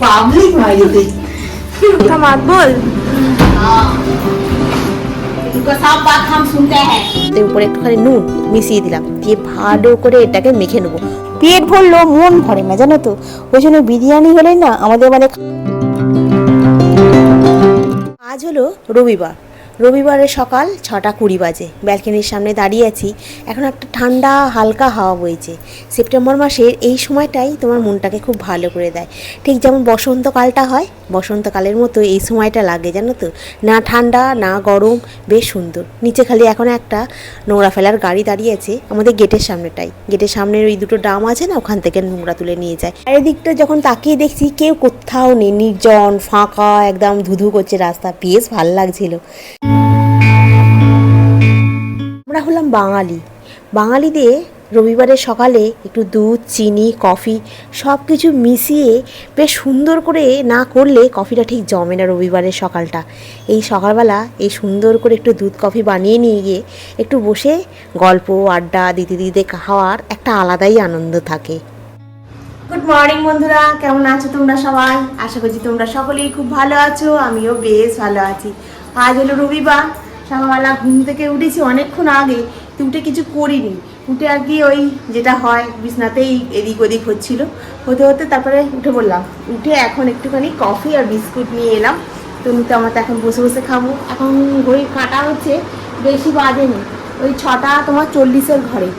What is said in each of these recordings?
Public মাইরি তুই মাত বল इनको सब बात हम सुनते हैं এর উপরে একটুখানি নুন মিশিয়ে দিলাম দিয়ে ভালো করে এটাকে মেখে নেবো পেট ভরলো মন ভরে না জানো তো ওই জন্য বিরিয়ানি হলে না আমাদের মানে আজ হলো রবিবার রবিবারের সকাল ছটা কুড়ি বাজে। ব্যালকনির সামনে দাঁড়িয়ে আছি। এখন একটা ঠান্ডা, হালকা হাওয়া বইছে। সেপ্টেম্বর মাসের এই সময়টাই তোমার মনটাকে খুব ভালো করে দেয়। ঠিক যেমন বসন্তকালটা হয়, বসন্তকালের মতো এই সময়টা লাগে, জানো তো? না ঠান্ডা, না গরম, বেশ সুন্দর। নিচে খালি এখন একটা নোংরা ফেলার গাড়ি দাঁড়িয়ে আছে, আমাদের গেটের সামনেটাই। গেটের সামনের ওই দুটো ড্রাম আছে না, ওখান থেকে নোংরা তুলে নিয়ে যায়। আর এদিকটা যখন তাকিয়ে দেখছি, কেউ কোথাও নেই, নির্জন, ফাঁকা, একদম ধুধু করছে রাস্তা। বেশ ভালো লাগছিল। আমরা হলাম বাঙালি। বাঙালিদের রবিবারের সকালে একটু দুধ, চিনি, কফি সব কিছু মিশিয়ে বেশ সুন্দর করে না করলে কফিটা ঠিক জমে না রবিবারের সকালটা। এই সকালবেলা এই সুন্দর করে একটু দুধ, কফি বানিয়ে নিয়ে গিয়ে একটু বসে গল্প, আড্ডা দিদি দিতে খাওয়ার একটা আলাদাই আনন্দ থাকে। গুড মর্নিং বন্ধুরা, কেমন আছো তোমরা সবাই? আশা করছি তোমরা সকলেই খুব ভালো আছো, আমিও বেশ ভালো আছি। আজ হলো রবিবার সকালবেলা ঘুম থেকে উঠেছি অনেকক্ষণ আগে তো উঠে কিছু করিনি। উঠে আর কি ওই যেটা হয়, বিছনাতেই এদিক ওদিক হচ্ছিল। হতে হতে তারপরে উঠে বললাম উঠে এখন একটুখানি কফি আর বিস্কুট নিয়ে এলাম। তো নিতে আমার তো এখন বসে বসে খাব। এখন ঘড়ি কাটা হচ্ছে, বেশি বাজেনি। ওই ছটা তোমার চল্লিশের ঘরে।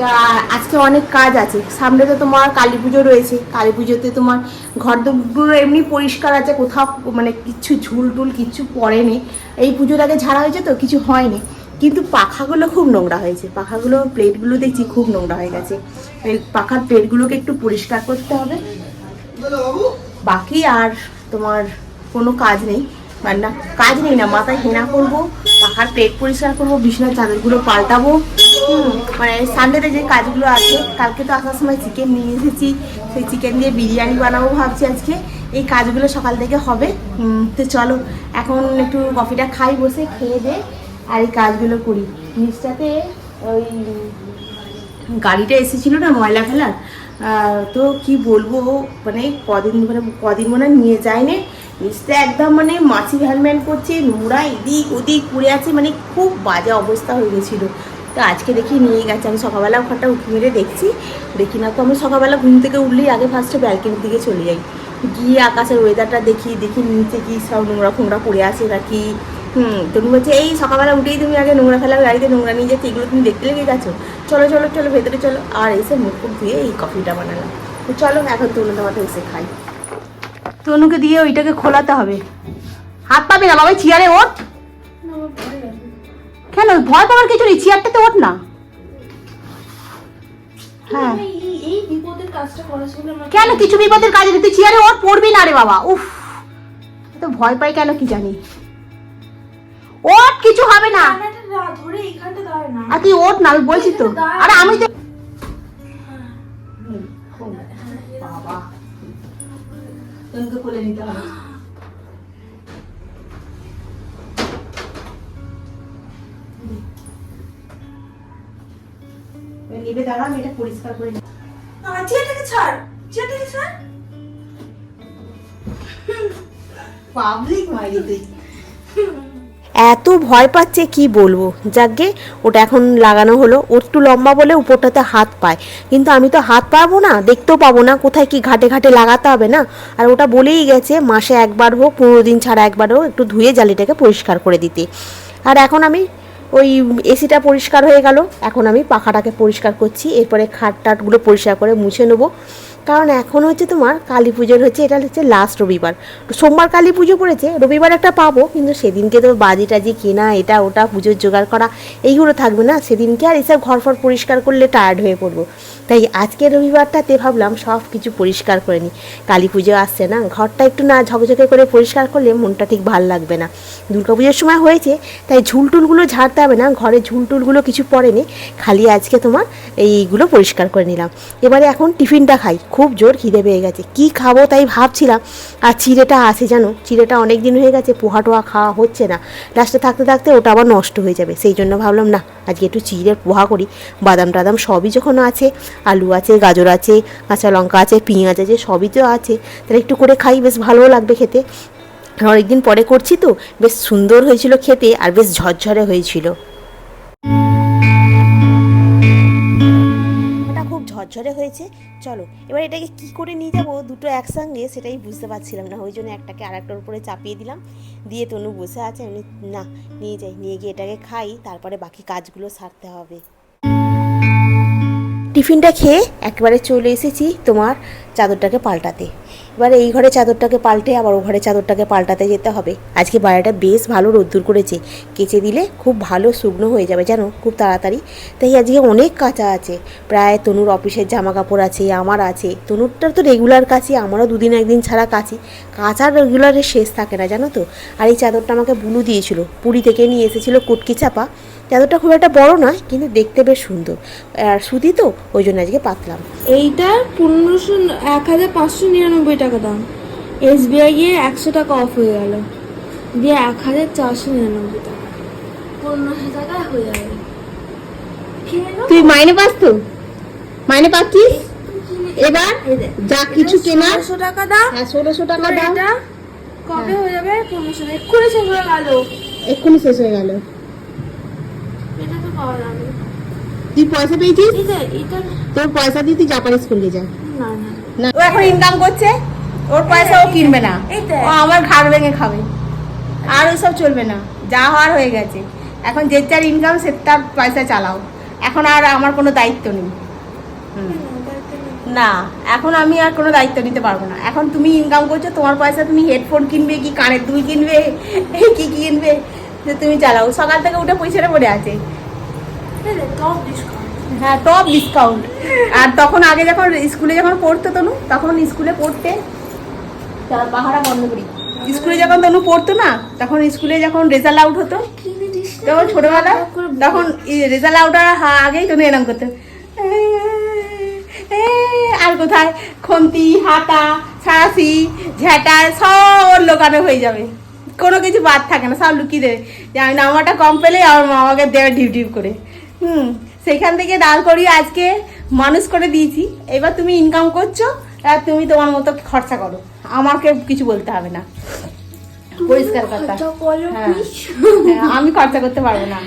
আজকে অনেক কাজ আছে। সামনে তো তোমার কালী পুজো রয়েছে। কালী পুজোতে তোমার ঘর দোরগুলো এমনি পরিষ্কার আছে, কোথাও মানে কিচ্ছু ঝুল টুল কিচ্ছু পড়েনি। এই পুজোর আগে ঝাড়া হয়েছে তো, কিছু হয়নি। কিন্তু পাখাগুলো খুব নোংরা হয়েছে। পাখাগুলো, প্লেটগুলো দেখছি খুব নোংরা হয়ে গেছে। এই পাখার প্লেটগুলোকে একটু পরিষ্কার করতে হবে। বাকি আর তোমার কোনো কাজ নেই। মানে না, কাজ নেই না, মাথায় হেনা করব, পাখার প্লেট পরিষ্কার করব, বিছানার চাদরগুলো পাল্টাবো। মানে সানডেতে যে কাজগুলো আছে, কালকে তো আসার সময় চিকেন নিয়ে এসেছি। সেই চিকেন দিয়ে বিরিয়ানি বানাবো ভাবছি আজকে। এই কাজগুলো সকাল থেকে হবে। তো চলো, এখন একটু কফিটা খাই, বসে খেয়ে দে আর এই কাজগুলো করি। নিচটাতে ওই গাড়িটা এসেছিল না, ময়লা ফেলার? তো কি বলব মানে কদিন মানে কদিন মনে নিয়ে যায়নি। নিচটা একদম মানে মাছি ভ্যানম্যান করছে, নোংরা, এদিক ওদিক পড়ে আছে মানে খুব বাজে অবস্থা হয়ে গেছিল। তো আজকে দেখি নিয়ে গেছে। আমি সকালবেলা ওখানটা উঠে মেরে দেখছি। দেখি না তো আমি সকালবেলা ঘুম থেকে উঠলেই আগে ফার্স্টে ব্যালকনির দিকে চলে যাই। গিয়ে আকাশের ওয়েদারটা দেখি দেখি নিচে কি সব নোংরা ফোংরা পড়ে আছে নাকি হুম তুমি বলছে, এই সকালবেলা উঠেই তুমি আগে নোংরা ফেলার গাড়িতে নোংরা নিয়ে যাচ্ছি, এগুলো তুমি দেখতে লেগে গেছো। চলো চলো চলো, ভেতরে চলো। আর এসে মুখ মুখ ধুয়ে এই কফিটা বানালাম। তো চলো, এখন তনু তোমাকে এসে খাই। তনুকে দিয়ে ওইটাকে খোলাতে হবে। হাত পাবে না, বাবা চেয়ারে ওঠ। কেন? ভয় পাওয়ার কিছু নেই চেয়ারটাতে ওঠ না। হ্যাঁ। কেন? কিছু বিপদের কাজে তুই চেয়ারে ওঠ পড়বি না রে বাবা। উফ। তো ভয় পাই কেন কি জানি। ওঠ কিছু হবে না। আর তুই ওঠ না আমি বলছি তো। আরে আমি তো বাবা। তোমাকে কোলে নিতে হবে। পরিষ্কার করে চেয়ারটাকে ছাড় চেয়ারটাকে ছাড়। পাবলিক মাইরি তুই এত ভয় পাচ্ছে কি বলব? যাকে ওটা এখন লাগানো হলো। ওর একটু লম্বা বলে উপরটাতে হাত পায়। কিন্তু আমি তো হাত পাবো না দেখতেও পাবো না কোথায় কি ঘাটে ঘাটে লাগাতে হবে না। আর ওটা বলেই গেছে মাসে একবার হোক পনেরো দিন ছাড়া একবার হোক একটু ধুয়ে জালিটাকে পরিষ্কার করে দিতে। আর এখন আমি ওই এসিটা পরিষ্কার হয়ে গেল। এখন আমি পাখাটাকে পরিষ্কার করছি, এরপরে খাট টাটগুলো পরিষ্কার করে মুছে নেব। কারণ এখন হচ্ছে তোমার কালী পুজোর হচ্ছে, এটা হচ্ছে লাস্ট রবিবার। সোমবার কালী পুজো পড়েছে রবিবার একটা পাবো, কিন্তু সেদিনকে তো বাজি টাজি কেনা, এটা ওটা, পুজোর জোগাড় করা, এইগুলো থাকবে না। সেদিনকে আর এসব ঘর ফর পরিষ্কার করলে টায়ার্ড হয়ে পড়ব। তাই আজকে রবিবারটাতে ভাবলাম সব কিছু পরিষ্কার করে নিই। কালী পুজো আসছে না, ঘরটা একটু না ঝকঝকে করে পরিষ্কার করলে মনটা ঠিক ভালো লাগবে না। দুর্গা পুজোর সময় হয়েছে, তাই ঝুলটুলগুলো ঝাড়তে হবে না, ঘরে ঝুলটুলগুলো কিছু পড়েনি, খালি আজকে তোমার এইগুলো পরিষ্কার করে নিলাম। এবারে এখন টিফিনটা খাই। খুব জোর খিদে পেয়ে গেছে। কি খাব তাই ভাবছিলাম। আর চিড়েটা আছে জানো? চিড়েটা অনেক দিন হয়ে গেছে, পোহা টোহা খাওয়া হচ্ছে না। লাস্টে থাকতে থাকতে ওটা আবার নষ্ট হয়ে যাবে। সেই জন্য ভাবলাম, না, আজকে একটু চিড়ের পোহা করি। বাদাম টাদাম সবই যখন আছে, আলু আছে, গাজর আছে, কাঁচা লঙ্কা আছে, পেঁয়াজ আছে, সবই তো আছে। তাহলে একটু করে খাই, বেশ ভালোও লাগবে খেতে। অনেকদিন পরে করছি তো, বেশ সুন্দর হয়েছিল খেতে আর বেশ ঝরঝরে হয়েছিল। ঝরঝরে হয়েছে। চলো, এবার এটাকে কি করে নিয়ে যাব? দুটো একসঙ্গে, সেটাই বুঝতে পারছিলাম না। ওই জন্য একটাকে আরেকটার উপরে চাপিয়ে দিলাম। দিয়ে তনু বসে আছে। আমি না, নিয়ে যাই। নিয়ে গিয়ে এটাকে খাই। তারপরে বাকি কাজগুলো সারতে হবে। টিফিনটা খেয়ে একবারে চলে এসেছি তোমার চাদরটাকে পাল্টাতে। এবার এই ঘরে চাদরটাকে পাল্টে আবার ও ঘরে চাদরটাকে পাল্টাতে যেতে হবে। আজকে বাইরেটা বেশ ভালো রোদ্দুর করেছে। কেচে দিলে খুব ভালো শুকনো হয়ে যাবে, জানো? খুব তাড়াতাড়ি। তাই আজকে অনেক কাঁচা আছে। প্রায় তনুর অফিসের জামা কাপড় আছে, আমার আছে। তনুরটার তো রেগুলার কাছি আমারও দুদিন একদিন ছাড়া কাছি কাঁচার রেগুলারের শেষ থাকে না, জানো তো? আর এই চাদরটা আমাকে বুলু দিয়েছিল। পুরী থেকে নিয়ে এসেছিল কুটকি চাপা। চাদরটা খুব একটা বড় নয়, কিন্তু দেখতে বেশ সুন্দর। আর সুতি তো, ওই জন্য আজকে পাতলাম। এইটা পনেরোশো, এক হাজার পাঁচশো নিরানব্বই টাকা দাম। এসবিআই গিয়ে একশো টাকা অফ হয়ে গেল। দিয়ে এক হাজার চারশো নিরানব্বই টাকা। পনেরোশো হয়ে তুই মাইনে পাস তো? মাইনে পাচ্ছিস? এবার যা কিছু কেনার ষোলোশো টাকা দাম। হ্যাঁ ষোলোশো টাকা কবে হয়ে যাবে? পনেরোশো এক্ষুনি শেষ হয়ে গেল। এক্ষুনি শেষ হয়ে গেল। এটা তো পাওয়া যাবে। তুই পয়সা পেয়েছিস? তোর পয়সা দিয়ে তুই জাপানি স্কুলে যা। না না। না। ও এখন ইনকাম করছে? ওর পয়সা ও কিনবে না। ও আমার ঘাড় ভেঙে খাবে। আর ওসব চলবে না। যা হওয়ার হয়ে গেছে। এখন যে যার ইনকাম সে তার পয়সা চালাও। এখন আর আমার কোনো দায়িত্ব নেই। না এখন আমি আর কোনো দায়িত্ব নিতে পারব না। এখন তুমি ইনকাম করছ তোমার পয়সা তুমি হেডফোন কিনবে কি কানের দুল কিনবে কি কিনবে যে তুমি চালাও। সকাল থেকে উঠে পয়সাটা পড়ে আছে। হ্যাঁ টপ ডিসকাউন্ট আর তখন আগে যখন স্কুলে যখন পড়তো তনু তখন স্কুলে পড়তে স্কুলে যখন তনু পড়তো না, তখন স্কুলে যখন রেজাল্ট আউট হতো, তখন ছোটবেলা তখন রেজাল্ট আউট আগেই তনু এরম করতো আর কোথায়? খন্তি, হাতা ছাড়াশি ঝেঁটা, সব লোকানো হয়ে যাবে। কোনো কিছু বাদ থাকে না, সব লুকিয়ে দেবে। যে আমি নামাটা কম পেলে আমার মামাকে দেবে ডিপ ডিপ করে। হুম সেখান থেকে দাঁড় করিয়ে আজকে মানুষ করে দিয়েছি। এবার তুমি ইনকাম করছ, আর তুমি তোমার মতো খরচা করো। আমাকে কিছু বলতে হবে না। পরিষ্কার কথা। হ্যাঁ। হ্যাঁ, আমি খরচা করতে পারব না।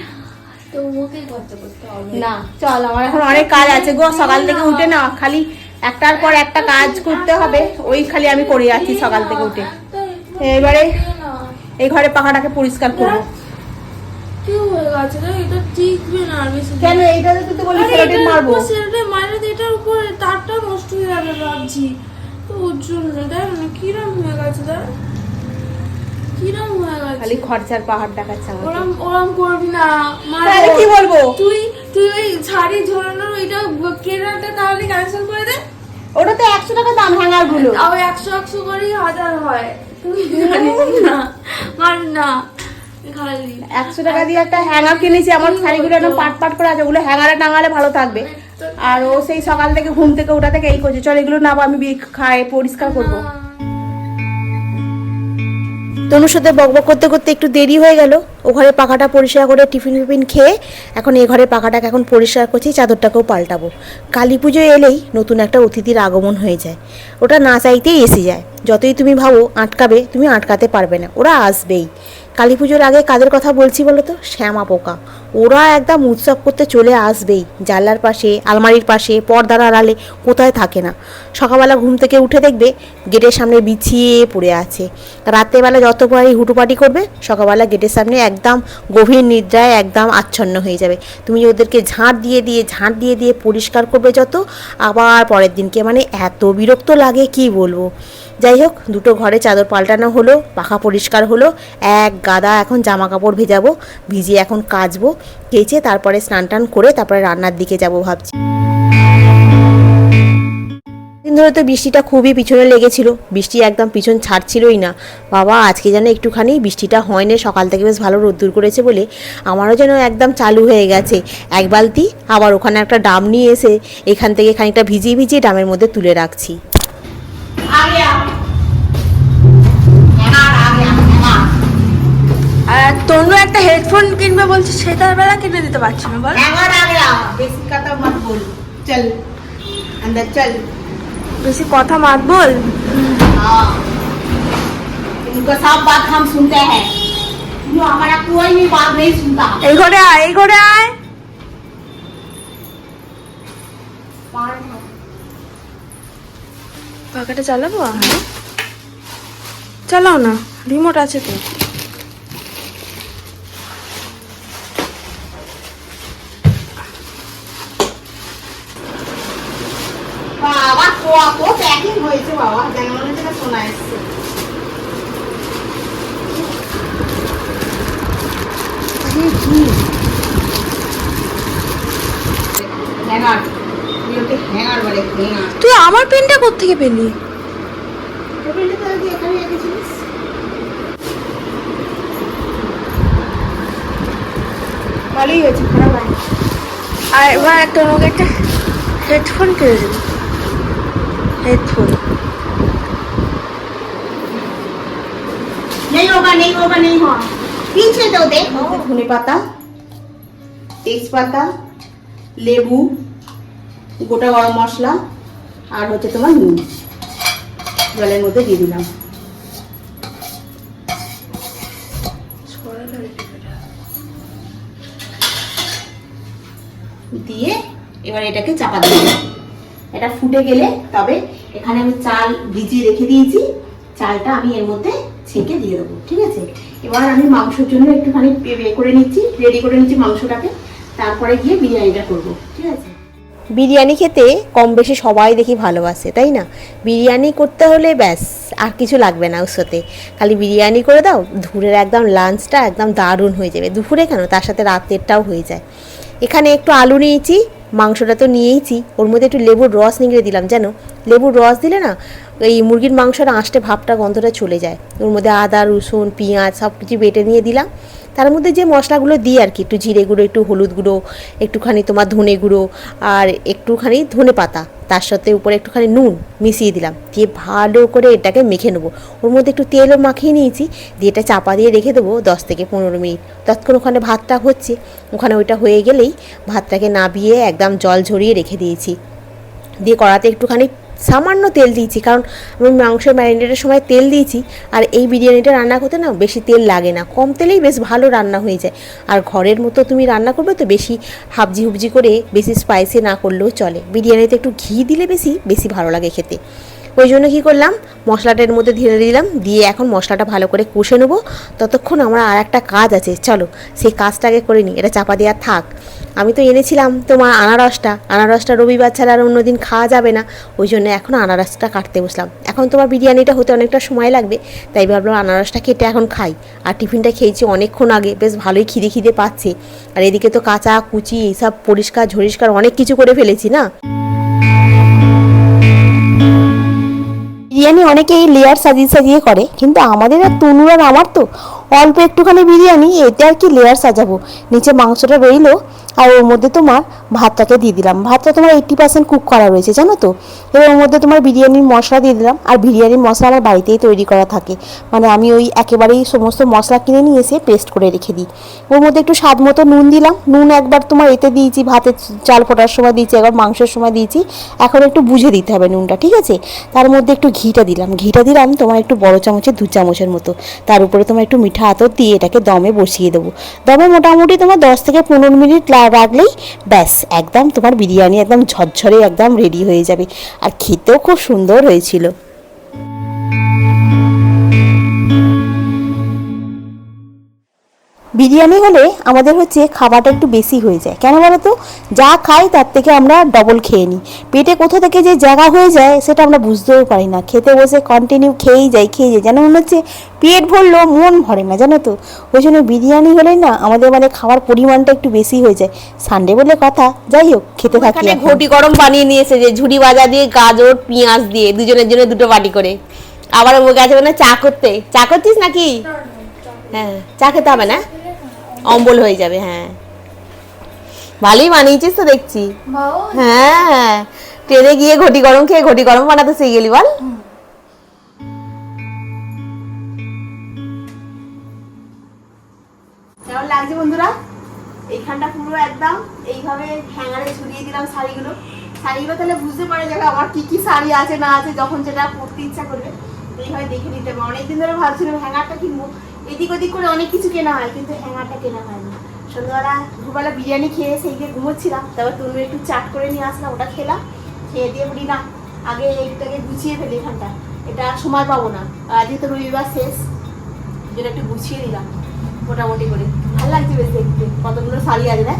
না চল আমার এখন অনেক কাজ আছে গো। সকাল থেকে উঠে না খালি একটার পর একটা কাজ করতে হবে। ওই খালি আমি করে যাচ্ছি সকাল থেকে উঠে। এবারে এই ঘরে পাখাটাকে পরিষ্কার করব। কেন? তো বলি মারবো। মারলে এটার উপরে তারটা নষ্ট হয়ে যাবে ভাবছি। তো ওর জন্য দেখ না কিরম হয়ে গেছে দেখ কিরম হয়ে গেছে? খালি খরচার পাহাড় দেখাচ্ছে আমাকে। ওরম ওরম করবি না তাহলে কি বলব? তুই তুই ওই শাড়ি ঝোলানোর ওইটা কেনাটা তাহলে ক্যান্সেল করে দে। ওটা তো একশো টাকা দাম হ্যাঙ্গারগুলো তাও একশো একশো করেই হাজার হয়। তুই না মার না। একশো টাকা দিয়ে একটা হ্যাঙ্গার কিনেছি আমার শাড়িগুলো একদম পাট পাট করে আছে ওগুলো হ্যাঙ্গারে টাঙালে ভালো থাকবে। আর ও সেই সকাল থেকে ঘুম থেকে ওটা থেকে এই করছে চল এগুলো নাবো আমি খাই পরিষ্কার করব। তনুর সাথে বকবক করতে করতে একটু দেরি হয়ে গেল। ও ঘরে পাখাটা পরিষ্কার করে টিফিন টিফিন খেয়ে এখন এ ঘরে পাখাটাকে এখন পরিষ্কার করছি চাদরটাকেও পাল্টাবো। কালী পুজো এলেই নতুন একটা অতিথির আগমন হয়ে যায়। ওটা না চাইতেই এসে যায়। যতই তুমি ভাবো আটকাবে তুমি আটকাতে পারবে না। ওরা আসবেই। কালী পুজোর আগে কাদের কথা বলছি বলো তো শ্যামা পোকা। ওরা একদম উৎসব করতে চলে আসবেই। জানলার পাশে, আলমারির পাশে, পর্দার আড়ালে, কোথায় থাকে না। সকালবেলা ঘুম থেকে উঠে দেখবে গেটের সামনে বিছিয়ে পড়ে আছে। রাত্রেবেলা যত পারি হুটুপাটি করবে, সকালবেলা গেটের সামনে একদম গভীর নিদ্রায় একদম আচ্ছন্ন হয়ে যাবে। তুমি ওদেরকে ঝাঁট দিয়ে দিয়ে, ঝাঁট দিয়ে দিয়ে পরিষ্কার করবে যত, আবার পরের দিনকে মানে এত বিরক্ত লাগে, কি বলব? যাই হোক, দুটো ঘরে চাদর পাল্টানো হলো, পাখা পরিষ্কার হলো, এক গাদা এখন জামা কাপড় ভেজাবো ভিজিয়ে এখন কাচবো, কেচে তারপরে স্নান টান করে তারপরে রান্নার দিকে যাব ভাবছি। ধরে তো বৃষ্টিটা খুবই পিছনে লেগেছিল, বৃষ্টি একদম পিছন ছাড়ছিলই না। বাবা, আজকে যেন একটুখানি বৃষ্টিটা হয় না, সকাল থেকে বেশ ভালো রোদ্দুর করেছে বলে আমারও যেন একদম চালু হয়ে গেছে। এক বালতি, আবার ওখানে একটা ডাম নিয়ে এসে এখান থেকে খানিকটা ভিজিয়ে ভিজিয়ে ডামের মধ্যে তুলে রাখছি। আর তনু একটা হেডফোন কিনবে বলছে সেটার বেলা কিনে দিতে পারছি না বল हैंगर आ गया बेसी कथा मत बोल चल अंदर चल বেশি কথা মাত বল हाँ इनका सब बात हम सुनते हैं जो हमारा कोई भी बात नहीं सुनता এই ঘরে আয় এই ঘরে আয় পাখাটা চালাবো হ্যাঁ চালাও না রিমোট আছে তো তুই আমার পেনটা কোথেকে পেলি? ভালোই হয়েছে খারাপ আর এবার একটা আমাকে একটা হেডফোন কিনে দেবে হেডফোন নেই হোগা নেই হোগা নেই হোগা পিছে দাও দে। ধনে পাতা তেজপাতা, লেবু, গোটা গরম মশলা, আর হচ্ছে তোমার নুন। জলের মধ্যে দিয়ে দিলাম। দিয়ে এবার এটাকে চাপা দিয়ে এটা ফুটে গেলে তবে এখানে আমি চাল ভিজিয়ে রেখে দিয়েছি। চালটা আমি এর মধ্যে ছেঁকে দিয়ে দেবো, ঠিক আছে? এবার আমি মাংসের জন্য একটুখানি পে করে নিচ্ছি রেডি করে নিচ্ছি মাংসটাকে। তারপরে গিয়ে বিরিয়ানিটা করব, ঠিক আছে? বিরিয়ানি খেতে কম বেশি সবাই দেখি ভালোবাসে, তাই না? বিরিয়ানি করতে হলে ব্যাস, আর কিছু লাগবে না ওর সাথে। খালি বিরিয়ানি করে দাও, দুপুরের একদম লাঞ্চটা একদম দারুণ হয়ে যাবে। দুপুরে কেন? তার সাথে রাতেরটাও হয়ে যায়। এখানে একটু আলু নিয়েছি মাংসটা তো নিয়েইছি। ওর মধ্যে একটু লেবুর রস নিংড়ে দিলাম, জানো? লেবুর রস দিলে না, এই মুরগির মাংসটা আঁশটে ভাবটা, গন্ধটা চলে যায়। ওর মধ্যে আদা, রসুন, পেঁয়াজ সব কিছু বেটে নিয়ে দিলাম। তার মধ্যে যে মশলাগুলো দিই আর কি, একটু জিরে গুঁড়ো, একটু হলুদ গুঁড়ো, একটুখানি তোমার ধনে গুঁড়ো আর একটুখানি ধনে পাতা, তার সাথে উপরে একটুখানি নুন মিশিয়ে দিলাম, দিয়ে ভালো করে এটাকে মেখে নেব। ওর মধ্যে একটু তেলও মাখিয়ে নিয়েছি, দিয়ে এটা চাপা দিয়ে রেখে দেবো দশ থেকে পনেরো মিনিট। তৎক্ষণ ওখানে ভাতটা হচ্ছে, ওখানে ওইটা হয়ে গেলেই ভাতটাকে নাবিয়ে একদম জল ঝরিয়ে রেখে দিয়েছি। দিয়ে কড়াতে একটুখানি সামান্য তেল দিয়েছি, কারণ আমি মাংসের ম্যারিনেটের সময় তেল দিয়েছি, আর এই বিরিয়ানিটা রান্না করতে না বেশি তেল লাগে না। কম তেলেই বেশ ভালো রান্না হয়ে যায়। আর ঘরের মতো তুমি রান্না করবে তো বেশি হাবজি হুবজি করে বেশি স্পাইসি না করলেও চলে। বিরিয়ানিতে একটু ঘি দিলে বেশি বেশি ভালো লাগে খেতে। ওই জন্য কী করলাম? মশলাটার মধ্যে ধীরে দিলাম, দিয়ে এখন মশলাটা ভালো করে কষে নেব। ততক্ষণ আমার আর একটা কাজ আছে, চলো, সেই কাজটা আগে করে নিই, এটা চাপা দেওয়া থাক। আমি তো এনেছিলাম তোমার আনারসটা আনারসটা রবিবার ছাড়া আর অন্যদিন খাওয়া যাবে না। ওই জন্য এখন আনারসটা কাটতে বসলাম। এখন তোমার বিরিয়ানিটা হতে অনেকটা সময় লাগবে, তাই ভাবলাম আনারসটা কেটে এখন খাই। আর টিফিনটা খেয়েছি অনেকক্ষণ আগে, বেশ ভালোই খিদে খিদে পাচ্ছে। আর এদিকে তো কাঁচা কুচি এইসব পরিষ্কার ঝরিষ্কার অনেক কিছু করে ফেলেছি না? বিরিয়ানি অনেকেই লেয়ার সাজিয়ে সাজিয়ে করে, কিন্তু আমাদের আর তনুর আর আমার তো অল্প একটুখানি বিরিয়ানি, এতে আর কি লেয়ার সাজাবো। নিচে মাংসটা রইল। আর ওর মধ্যে তোমার ভাতটাকে দিয়ে দিলাম। ভাতটা তোমার এইট্টি পার্সেন্ট কুক করা রয়েছে, জানো তো? এবার ওর মধ্যে তোমার বিরিয়ানির মশলা দিয়ে দিলাম। আর বিরিয়ানির মশলা আমার বাড়িতেই তৈরি করা থাকে। মানে আমি ওই একেবারেই সমস্ত মশলা কিনে নিয়ে এসে পেস্ট করে রেখে দিই। ওর মধ্যে একটু স্বাদ মতো নুন দিলাম। নুন একবার তোমার এতে দিয়েছি, ভাতে চাল ফোটার সময় দিয়েছি, একবার মাংসের সময় দিয়েছি। এখন একটু বুঝে দিতে হবে নুনটা, ঠিক আছে? তার মধ্যে একটু ঘিটা দিলাম। ঘিটা দিলাম তোমার একটু বড় চামচের, দু চামচের মতো। তার উপরে তোমার একটু মিঠা আতর দিয়ে এটাকে দমে বসিয়ে দেবো। দমে মোটামুটি তোমার দশ থেকে পনেরো মিনিট রাখলেই ব্যাস, একদম তোমার বিরিয়ানি একদম ঝরঝরে একদম রেডি হয়ে যাবে। আর খেতেও খুব সুন্দর হয়েছিল। বিরিয়ানি হলে আমাদের হচ্ছে খাবারটা একটু বেশি হয়ে যায়। কেন বলো তো যা খাই তার থেকে আমরা ডবল খেয়ে নিই। পেটে কোথা থেকে যে জায়গা হয়ে যায় সেটা আমরা বুঝতেও পারি না। খেতে বসে কন্টিনিউ খেয়েই যাই খেয়ে যাই। যেন মনে হচ্ছে পেট ভরলো মন ভরে না জানো তো? ওই জন্য বিরিয়ানি হলে না আমাদের মানে খাওয়ার পরিমাণটা একটু বেশি হয়ে যায়। সানডে বলে কথা যাই হোক খেতে থাকি ঘটি গরম বানিয়ে নিয়েছে যে ঝুড়ি বাজা দিয়ে গাজর পেঁয়াজ দিয়ে দুজনের জন্য দুটো বাটি করে। আবার ও গেছে মানে চা করতে। চা করছিস নাকি? হ্যাঁ চা খেতে হবে না? অম্বল হয়ে যাবে হ্যাঁ। ভালোই বানিয়েছিস তো দেখছি। হ্যাঁ ট্রেনে গিয়ে ঘটি গরম খেয়ে ঘটি গরম বানাতে শিখে গেলি বল। কেমন লাগছে বন্ধুরা? এইখানটা পুরো একদম এইভাবে হ্যাঙ্গারে ঝুলিয়ে দিলাম শাড়িগুলো। শাড়িগুলো তাহলে বুঝতে পারে যে আমার কি কি শাড়ি আছে না আছে যখন যেটা পরতে ইচ্ছা করবে। এইভাবে দেখে নিতে হবে। অনেকদিন ধরে ভাবছিলাম হ্যাঙ্গারটা কিনবো। এদিক ওদিক করে অনেক কিছু কেনা হয়, কিন্তু হ্যাঙ্গারটা কেনা হয় না সন্ধ্যাবেলা দুপুরবেলা বিরিয়ানি খেয়ে সেই গিয়ে ঘুমোচ্ছিলাম, তারপর তুমি একটু চাট করে নিয়ে আসলাম, ওটা খেলাম, খেয়ে দিয়ে বলি, না, আগে এইটাকে গুছিয়ে ফেলি এখানটা, এটা সময় পাবো না আজকে তো রবিবার শেষ যেটা একটু গুছিয়ে দিলাম মোটামুটি করে। ভালো লাগছে বেশ দেখতে, কতগুলো শাড়ি আছে না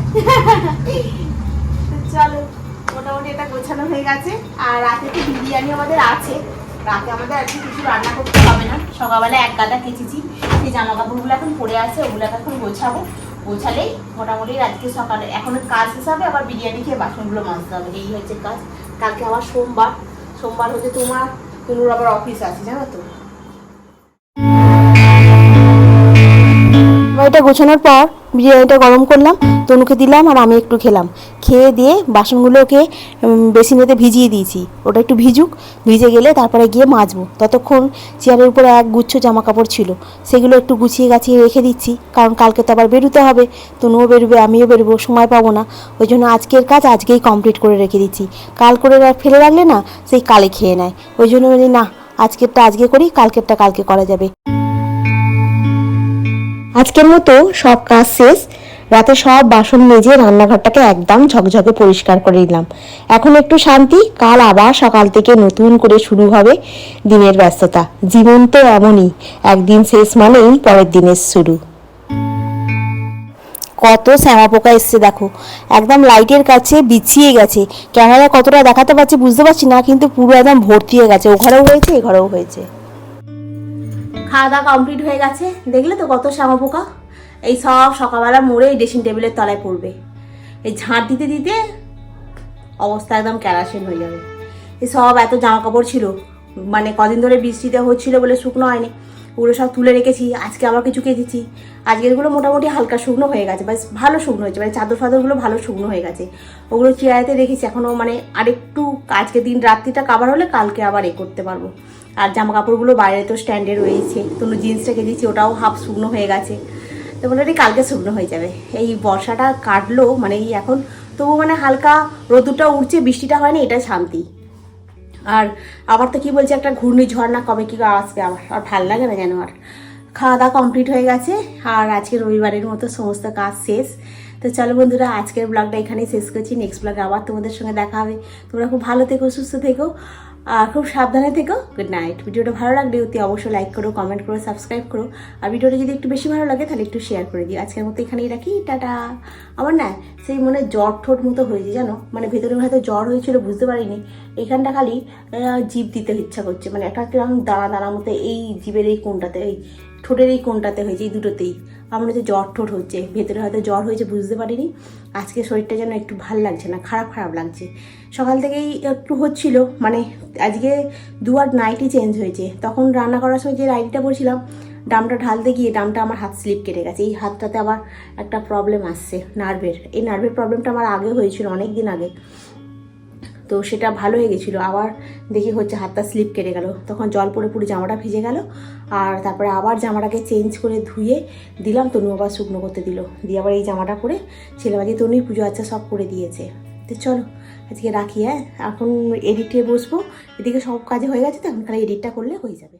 চলো, মোটামুটি এটা গোছানো হয়ে গেছে, আর রাতে তো বিরিয়ানি আমাদের আছে। রাতে আমাদের আজকে কিছু রান্না করতে হবে না। সকালবেলা এক গাদা কেচেছি। সেই জামা কাপড়গুলো এখন পরে আছে, ওগুলোকে এখন গোছাবো। গোছালেই মোটামুটি আজকে সকালে এখন কাজ হিসাবে আবার বিরিয়ানি খেয়ে বাসনগুলো মাজতে হবে। এই হচ্ছে কাজ। কালকে আবার সোমবার। সোমবার হচ্ছে তোমার তোমার আবার অফিস আছে, জানো তো? এটা গোছানোর পর বিরিয়ানিটা গরম করলাম, তনুকে দিলাম আর আমি একটু খেলাম। খেয়ে দিয়ে বাসনগুলোকে বেসিনেতে ভিজিয়ে দিয়েছি। ওটা একটু ভিজুক, ভিজে গেলে তারপরে গিয়ে মাজবো। ততক্ষণ চেয়ারের উপরে এক গুচ্ছ জামা কাপড় ছিল। সেগুলো একটু গুছিয়ে গাছিয়ে রেখে দিচ্ছি, কারণ কালকে তো আবার বেরোতে হবে। তনুও বেরোবে, আমিও বেরোবো, সময় পাবো না। ওই জন্য আজকের কাজ আজকেই কমপ্লিট করে রেখে দিচ্ছি। কাল করে ফেলে রাখলে না, সেই কালে খেয়ে নেয়। ওই জন্য না, আজকেরটা আজকে করি, কালকেরটা কালকে করা যাবে। আজকের মতো সব কাজ শেষ। রাতে সব বাসন মেজে রান্নাঘরটাকে একদম ঝকঝকে পরিষ্কার করে নিলাম। এখন একটু শান্তি, কাল আবার সকাল থেকে নতুন করে শুরু হবে দিনের ব্যস্ততা। জীবন তো এমনই, একদিন শেষ মানেই পরের দিনের শুরু। কত শ্যামা পোকা এসছে দেখো। একদম লাইটের কাছে বিছিয়ে গেছে। ক্যামেরা কতটা দেখাতে পারছি বুঝতে পারছি না, কিন্তু পুরো একদম ভর্তি হয়ে গেছে। ও ঘরেও হয়েছে, এ ঘরেও হয়েছে। খাওয়া দাওয়া কমপ্লিট হয়ে গেছে। দেখলে তো কত শ্যামা পোকা? এই সব সকালবেলা মোড়ে এই ড্রেসিং টেবিলের তলায় পড়বে। এই ঝাঁট দিতে দিতে অবস্থা একদম ক্যারাসিন হয়ে যাবে। এই সব এত জামা কাপড় ছিল। মানে কদিন ধরে বৃষ্টিতে হচ্ছিল বলে শুকনো হয়নি। ওগুলো সব তুলে রেখেছি। আজকে আবার কিছু কেচেছি। আজকেরগুলো মোটামুটি হালকা শুকনো হয়ে গেছে। বেশ ভালো শুকনো হয়েছে। মানে চাদর ফাদরগুলো ভালো শুকনো হয়ে গেছে। ওগুলো চেয়ারেতে রেখেছি। এখনও মানে আরেকটু আজকে দিন রাত্রিটা কাবার হলে কালকে আবার এ করতে পারব। আর জামা কাপড়গুলো বাইরে তো স্ট্যান্ডে রয়েছে। কোনো জিন্সটাকে দিচ্ছি ওটাও হাফ শুকনো হয়ে গেছে। তো মোটামুটি কালকে শুকনো হয়ে যাবে। এই বর্ষাটা কাটলো মানে এই এখন তবু মানে হালকা রোদুরটা উঠছে, বৃষ্টিটা হয়নি, এটা শান্তি। আর আবার তো কি বলছে, একটা ঘূর্ণিঝড় না কবে কি আসবে আবার, আর ভালো লাগে না যেন আর। খাওয়া দাওয়া কমপ্লিট হয়ে গেছে, আর আজকে রবিবারের মতো সমস্ত কাজ শেষ। তো চলো বন্ধুরা, আজকের ব্লগটা এখানেই শেষ করছি। নেক্সট ব্লগে আবার তোমাদের সঙ্গে দেখা হবে। তোমরা খুব ভালো থেকো, সুস্থ থেকো। খুব সাবধানে থেকো। গুড নাইট ভিডিওটা ভালো লাগলে অতি অবশ্যই লাইক করো কমেন্ট করো সাবস্ক্রাইব করো। আর ভিডিওটা যদি একটু বেশি ভালো লাগে, তাহলে একটু শেয়ার করে দিও। আজকের মতো এখানেই রাখি। টাটা। আমার না সেই মনে জ্বর ঠোঁট মতো হয়েছে, জানো? মানে ভেতরে হয়তো জ্বর হয়েছিল, বুঝতে পারিনি। এখানটা খালি জিভ দিতে ইচ্ছা করছে। মানে একটা কীরকম দাঁড়া দাঁড়া মতো এই জিভের এই কোনটাতে এই ঠোঁটের এই কোনটাতে হয়েছে, এই দুটোতেই। আমার হচ্ছে জ্বর ঠোঁট হচ্ছে, ভেতরে হয়তো জ্বর হয়েছে বুঝতে পারিনি। আজকে শরীরটা যেন একটু ভালো লাগছে না, খারাপ খারাপ লাগছে। সকাল থেকেই একটু হচ্ছিল মানে আজকে দুয়ার নাইটি চেঞ্জ হয়েছে। তখন রান্না করার সময় যে নাইটিটা পরছিলাম ডামটা ঢালতে গিয়ে ডামটা আমার হাত স্লিপ কেটে গেছে। এই হাতটাতে আবার একটা প্রবলেম আসছে নার্ভের এই নার্ভের প্রবলেমটা আমার আগে হয়েছিল অনেক দিন আগে। তো সেটা ভালো হয়ে গেছিল। আবার দেখি হচ্ছে হাতটা স্লিপ কেটে গেল। তখন জল পড়ে পুরো জামাটা ভিজে গেল আর তারপরে আবার জামাটাকে চেঞ্জ করে ধুয়ে দিলাম, তনু আবার শুকনো করতে দিল। দিয়ে আবার এই জামাটা পরে ছেলেবাজি তনুই পুজো আচ্ছা সব করে দিয়েছে। তো চলো, আজকে রাখি হ্যাঁ? এখন এডিটে বসবো। এদিকে সব কাজে হয়ে গেছে তো, এখন খালি এডিটটা করলে হয়ে যাবে।